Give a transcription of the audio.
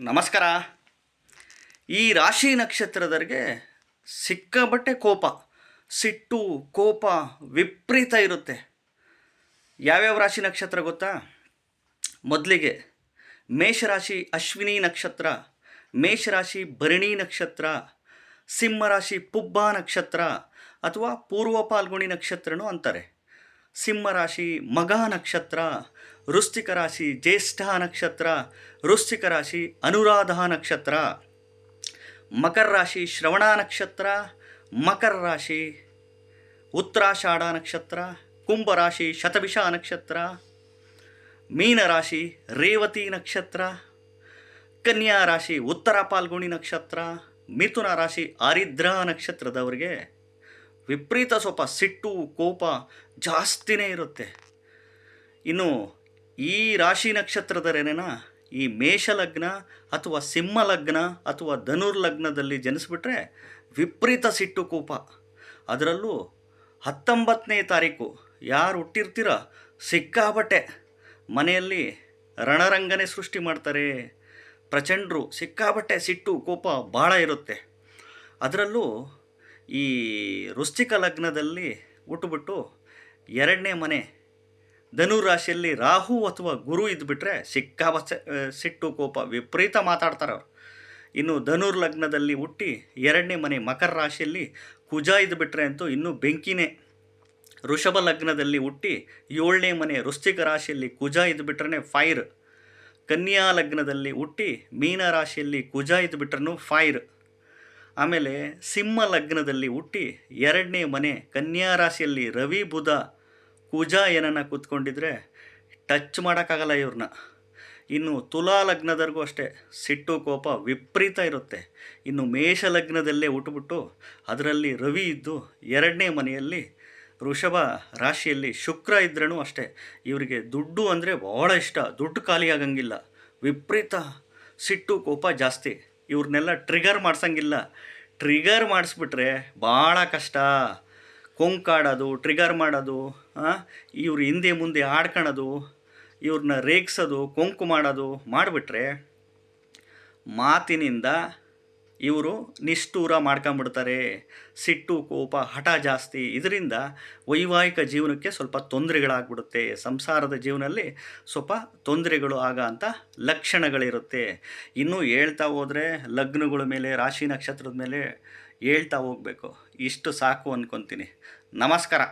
ನಮಸ್ಕಾರ. ಈ ರಾಶಿ ನಕ್ಷತ್ರದವರಿಗೆ ಸಿಕ್ಕಾಬಟ್ಟೆ ಕೋಪ, ಸಿಟ್ಟು, ಕೋಪ ವಿಪರೀತ ಇರುತ್ತೆ. ಯಾವ್ಯಾವ ರಾಶಿ ನಕ್ಷತ್ರ ಗೊತ್ತಾ? ಮೊದಲಿಗೆ ಮೇಷರಾಶಿ ಅಶ್ವಿನಿ ನಕ್ಷತ್ರ, ಮೇಷರಾಶಿ ಭರಣಿ ನಕ್ಷತ್ರ, ಸಿಂಹರಾಶಿ ಪುಬ್ಬ ನಕ್ಷತ್ರ ಅಥವಾ ಪೂರ್ವ ಪಾಲ್ಗುಣಿ ನಕ್ಷತ್ರನೂ ಅಂತಾರೆ. ಸಿಂಹರಾಶಿ ಮಗ ನಕ್ಷತ್ರ, ವೃಶ್ಚಿಕ ರಾಶಿ, ಜ್ಯೇಷ್ಠ ನಕ್ಷತ್ರ, ವೃಶ್ಚಿಕ ರಾಶಿ, ಅನುರಾಧ ನಕ್ಷತ್ರ. ಮಕರ ರಾಶಿ, ಶ್ರವಣ ನಕ್ಷತ್ರ, ಮಕರ ರಾಶಿ, ಉತ್ತರಾಷಾಢ ನಕ್ಷತ್ರ ಕುಂಭರಾಶಿ ಶತಭಿಷ ನಕ್ಷತ್ರ. ಮೀನರಾಶಿ ರೇವತಿ ನಕ್ಷತ್ರ. ಕನ್ಯಾ ರಾಶಿ, ಉತ್ತರ ಪಾಲ್ಗುಣಿ ನಕ್ಷತ್ರ. ಮಿಥುನ ರಾಶಿ ಆರಿದ್ರ ನಕ್ಷತ್ರದವರಿಗೆ ವಿಪರೀತ ಸ್ವಲ್ಪ ಸಿಟ್ಟು, ಕೋಪ ಜಾಸ್ತಿನೇ ಇರುತ್ತೆ. ಇನ್ನು ಈ ರಾಶಿ ನಕ್ಷತ್ರದರೇನ ಈ ಮೇಷ ಲಗ್ನ ಅಥವಾ ಸಿಂಹ ಲಗ್ನ ಅಥವಾ ಧನುರ್ಲಗ್ನದಲ್ಲಿ ಜನಿಸ್ಬಿಟ್ರೆ ವಿಪರೀತ ಸಿಟ್ಟು, ಕೋಪ. ಅದರಲ್ಲೂ ಹತ್ತೊಂಬತ್ತನೇ ತಾರೀಕು, ಯಾರು ಹುಟ್ಟಿರ್ತೀರ ಸಿಕ್ಕಾಬಟ್ಟೆ ಮನೆಯಲ್ಲಿ ರಣರಂಗನೆ ಸೃಷ್ಟಿ ಮಾಡ್ತಾರೆ. ಪ್ರಚಂಡರು ಸಿಕ್ಕಾಬಟ್ಟೆ ಸಿಟ್ಟು, ಕೋಪ ಭಾಳ ಇರುತ್ತೆ. ಅದರಲ್ಲೂ ಈ ವೃಶ್ಚಿಕ ಲಗ್ನದಲ್ಲಿ ಹುಟ್ಟುಬಿಟ್ಟು ಎರಡನೇ ಮನೆ ಧನು ರಾಶಿಯಲ್ಲಿ ರಾಹು ಅಥವಾ ಗುರು ಇದ್ಬಿಟ್ರೆ ಸಿಕ್ಕಾಬಚ್ಚೆ ಸಿಟ್ಟು, ಕೋಪ, ವಿಪರೀತ ಮಾತಾಡ್ತಾರೆ ಅವರು. ಇನ್ನು ಧನುರ್ ಲಗ್ನದಲ್ಲಿ ಹುಟ್ಟಿ ಎರಡನೇ ಮನೆ ಮಕರ ರಾಶಿಯಲ್ಲಿ ಕುಜ ಇದ್ಬಿಟ್ರೆ ಅಂತೂ ಇನ್ನೂ ಬೆಂಕಿನೇ. ಋಷಭ ಲಗ್ನದಲ್ಲಿ ಹುಟ್ಟಿ ಏಳನೇ ಮನೆ ವೃಶ್ಚಿಕ ರಾಶಿಯಲ್ಲಿ ಕುಜ ಇದ್ಬಿಟ್ರೆ ಫೈರ್. ಕನ್ಯಾ ಲಗ್ನದಲ್ಲಿ ಹುಟ್ಟಿ ಮೀನ ರಾಶಿಯಲ್ಲಿ ಕುಜ ಇದ್ಬಿಟ್ರೂ ಫೈರ್. ಆಮೇಲೆ ಸಿಂಹ ಲಗ್ನದಲ್ಲಿ ಹುಟ್ಟಿ ಎರಡನೇ ಮನೆ ಕನ್ಯಾ ರಾಶಿಯಲ್ಲಿ ರವಿ, ಬುಧ, ಕುಜ ಏನನ್ನ ಕೂತ್ಕೊಂಡಿದ್ರೆ ಟಚ್ ಮಾಡೋಕ್ಕಾಗಲ್ಲ ಇವ್ರನ್ನ. ಇನ್ನು ತುಲಾ ಲಗ್ನದವರೆಗೂ ಅಷ್ಟೇ ಸಿಟ್ಟು, ಕೋಪ ವಿಪರೀತ ಇರುತ್ತೆ. ಇನ್ನು ಮೇಷ ಲಗ್ನದಲ್ಲೇ ಹುಟ್ಟುಬಿಟ್ಟು ಅದರಲ್ಲಿ ರವಿ ಇದ್ದು ಎರಡನೇ ಮನೆಯಲ್ಲಿ ವೃಷಭ ರಾಶಿಯಲ್ಲಿ ಶುಕ್ರ ಇದ್ರೂ ಅಷ್ಟೇ. ಇವರಿಗೆ ದುಡ್ಡು ಅಂದರೆ ಭಾಳ ಇಷ್ಟ. ದುಡ್ಡು ಖಾಲಿ ಆಗಂಗಿಲ್ಲ. ವಿಪರೀತ ಸಿಟ್ಟು, ಕೋಪ ಜಾಸ್ತಿ. ಇವ್ರನ್ನೆಲ್ಲ ಟ್ರಿಗರ್ ಮಾಡ್ಸಂಗಿಲ್ಲ. ಟ್ರಿಗರ್ ಮಾಡಿಸ್ಬಿಟ್ರೆ ಭಾಳ ಕಷ್ಟ. ಕೊಂಕಾಡೋದು ಟ್ರಿಗರ್ ಮಾಡೋದು ಇವ್ರು ಹಿಂದೆ ಮುಂದೆ ಆಡ್ಕೊಳೋದು ಇವ್ರನ್ನ ರೇಗಿಸೋದು, ಕೊಂಕು ಮಾಡೋದು ಮಾಡಿಬಿಟ್ರೆ ಮಾತಿನಿಂದ ಇವರು ನಿಷ್ಠೂರ ಮಾಡ್ಕೊಂಬಿಡ್ತಾರೆ, ಸಿಟ್ಟು, ಕೋಪ, ಹಠ ಜಾಸ್ತಿ. ಇದರಿಂದ ವೈವಾಹಿಕ ಜೀವನಕ್ಕೆ ಸ್ವಲ್ಪ ತೊಂದರೆಗಳಾಗ್ಬಿಡುತ್ತೆ. ಸಂಸಾರದ ಜೀವನದಲ್ಲಿ ಸ್ವಲ್ಪ ತೊಂದರೆಗಳು ಆಗ ಅಂತ ಲಕ್ಷಣಗಳಿರುತ್ತೆ. ಇನ್ನೂ ಹೇಳ್ತಾ ಹೋದರೆ ಲಗ್ನಗಳ ಮೇಲೆ, ರಾಶಿ ನಕ್ಷತ್ರದ ಮೇಲೆ ಹೇಳ್ತಾ ಹೋಗಬೇಕು. ಇಷ್ಟು ಸಾಕು ಅಂದ್ಕೊತೀನಿ ನಮಸ್ಕಾರ.